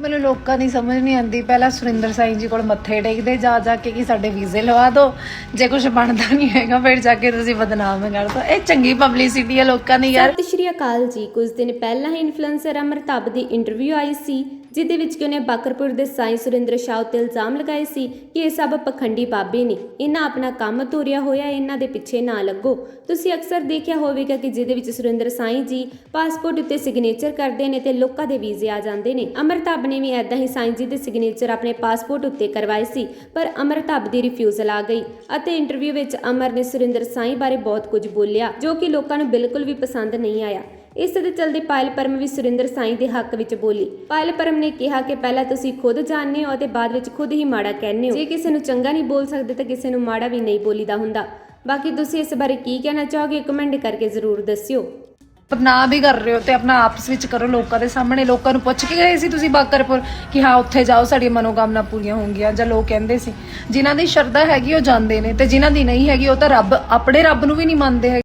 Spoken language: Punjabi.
ਮੈਨੂੰ ਲੋਕਾਂ ਦੀ ਸਮਝ ਨਹੀਂ ਆਉਂਦੀ। ਪਹਿਲਾਂ ਸੁਰਿੰਦਰ ਸਾਈਂ ਜੀ ਕੋਲ ਮੱਥੇ ਟੇਕਦੇ, ਜਾ ਜਾ ਕੇ ਕਿ ਸਾਡੇ ਵੀਜ਼ੇ ਲਵਾ ਦਿਓ ਜੇ ਕੁਝ ਬਣਦਾ ਨਹੀਂ ਹੈਗਾ, ਫਿਰ ਜਾ ਕੇ ਤੁਸੀਂ ਬਦਨਾਮ ਕਰ ਦੋ। ਇਹ ਚੰਗੀ ਪਬਲਿਸਿਟੀ ਹੈ ਲੋਕਾਂ ਦੀ ਯਾਰ। ਸਤਿ ਸ਼੍ਰੀ ਅਕਾਲ ਜੀ ਕੁਝ ਦਿਨ ਪਹਿਲਾਂ ਹੀ ਇਨਫਲੂਐਂਸਰ ਅਮਰਤਾਬ ਦੀ ਇੰਟਰਵਿਊ ਆਈ ਸੀ, ਜਿਹਦੇ ਵਿੱਚ ਕਿ ਉਹਨੇ ਬਾਕਰਪੁਰ ਦੇ ਸਾਈਂ ਸੁਰਿੰਦਰ ਸ਼ਾਹ ਉੱਤੇ ਇਲਜ਼ਾਮ ਲਗਾਏ ਸੀ ਕਿ ਇਹ ਸਭ ਪਖੰਡੀ ਬਾਬੇ ਨੇ ਇਹਨਾਂ ਆਪਣਾ ਕੰਮ ਤੋਰਿਆ ਹੋਇਆ ਇਹਨਾਂ ਦੇ ਪਿੱਛੇ ਨਾ ਲੱਗੋ। ਤੁਸੀਂ ਅਕਸਰ ਦੇਖਿਆ ਹੋਵੇਗਾ ਕਿ ਜਿਹਦੇ ਵਿੱਚ ਸੁਰਿੰਦਰ ਸਾਈਂ ਜੀ ਪਾਸਪੋਰਟ ਉੱਤੇ ਸਿਗਨੇਚਰ ਕਰਦੇ ਨੇ ਤੇ ਲੋਕਾਂ ਦੇ ਵੀਜ਼ੇ ਆ ਜਾਂਦੇ ਨੇ। ਅਮਰਤਾਬ ਨੇ ਵੀ ਐਦਾਂ ਹੀ ਸਾਈਂ ਜੀ ਦੇ ਸਿਗਨੇਚਰ ਆਪਣੇ ਪਾਸਪੋਰਟ ਉੱਤੇ ਕਰਵਾਏ ਸੀ, ਪਰ ਅਮਰਤਾਬ ਦੀ ਰਿਫਿਊਜ਼ਲ ਆ ਗਈ ਅਤੇ ਇੰਟਰਵਿਊ ਵਿੱਚ ਅਮਰ ਨੇ ਸੁਰਿੰਦਰ ਸਾਈਂ ਬਾਰੇ ਬਹੁਤ ਕੁਝ ਬੋਲਿਆ, ਜੋ ਕਿ ਲੋਕਾਂ ਨੂੰ ਬਿਲਕੁਲ ਵੀ ਪਸੰਦ ਨਹੀਂ ਆਇਆ। ਇਸ ਦੇ ਚਲਦੇ ਪਾਇਲ ਪਰਮ ਵੀ ਸੁਰਿੰਦਰ ਸਾਈਂ ਦੇ ਹੱਕ ਵਿੱਚ ਬੋਲੀ। ਪਾਇਲ ਪਰਮ ਨੇ ਕਿਹਾ ਕਿ ਪਹਿਲਾਂ ਤੁਸੀਂ ਖੁਦ ਜਾਣਦੇ ਹੋ ਅਤੇ ਬਾਅਦ ਵਿੱਚ ਖੁਦ ਹੀ ਮਾੜਾ ਕਹਿੰਦੇ ਹੋ। ਜੇ ਕਿਸੇ ਨੂੰ ਚੰਗਾ ਨਹੀਂ ਬੋਲ ਸਕਦੇ ਤਾਂ ਕਿਸੇ ਨੂੰ ਮਾੜਾ ਵੀ ਨਹੀਂ ਬੋਲੀਦਾ ਹੁੰਦਾ। ਬਾਕੀ ਤੁਸੀਂ ਇਸ ਬਾਰੇ ਕੀ ਕਹਿਣਾ ਚਾਹੋਗੇ ਕਮੈਂਟ ਕਰਕੇ ਜ਼ਰੂਰ ਦੱਸਿਓ। ਬਦਨਾਮ ਵੀ ਕਰ ਰਹੇ ਹੋ ਤੇ ਆਪਣਾ ਆਪਸ ਵਿੱਚ ਕਰੋ ਲੋਕਾਂ ਦੇ ਸਾਹਮਣੇ। ਲੋਕਾਂ ਨੂੰ ਪੁੱਛ ਕੇ ਗਏ ਸੀ ਤੁਸੀਂ ਬਾਕਰਪੁਰ ਕਿ ਹਾਂ, ਉੱਥੇ ਜਾਓ ਸਾਡੀ ਮਨੋਕਾਮਨਾ ਪੂਰੀਆਂ ਹੋਣਗੀਆਂ ਜਾਂ ਲੋਕ ਕਹਿੰਦੇ ਸੀ। ਜਿਨ੍ਹਾਂ ਦੀ ਸ਼ਰਧਾ ਹੈਗੀ ਉਹ ਜਾਂਦੇ ਨੇ ਤੇ ਜਿਨ੍ਹਾਂ ਦੀ ਨਹੀਂ ਹੈਗੀ ਉਹ ਤਾਂ ਰੱਬ, ਆਪਣੇ ਰੱਬ ਨੂੰ ਵੀ ਨਹੀਂ ਮੰਨਦੇ ਹੈਗੇ।